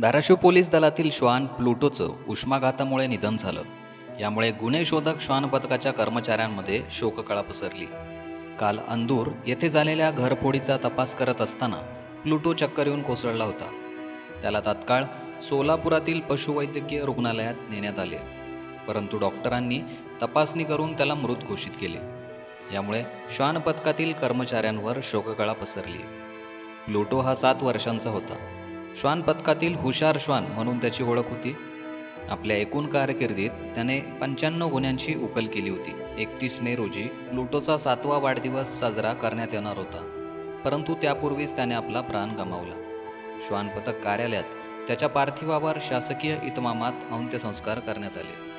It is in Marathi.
धाराशिव पोलीस दलातील श्वान प्लुटोचं उष्माघातामुळे निधन झालं. यामुळे गुन्हे शोधक श्वान पथकाच्या कर्मचाऱ्यांमध्ये शोककळा पसरली. काल अंदूर येथे झालेल्या घरफोडीचा तपास करत असताना प्लुटो चक्कर येऊन कोसळला होता. त्याला तात्काळ सोलापुरातील पशुवैद्यकीय रुग्णालयात नेण्यात आले. परंतु डॉक्टरांनी तपासणी करून त्याला मृत घोषित केले. यामुळे श्वान पथकातील कर्मचाऱ्यांवर शोककळा पसरली. प्लुटो हा सात वर्षांचा होता. श्वान पथकातील हुशार श्वान म्हणून त्याची ओळख होती. आपल्या एकूण कारकिर्दीत त्याने पंच्याण्णव गुन्ह्यांची उकल केली होती. एकतीस मे रोजी प्लुटोचा सातवा वाढदिवस साजरा करण्यात येणार होता. परंतु त्यापूर्वीच त्याने आपला प्राण गमावला. श्वान पथक कार्यालयात त्याच्या पार्थिवावर शासकीय इतमामात अंत्यसंस्कार करण्यात आले.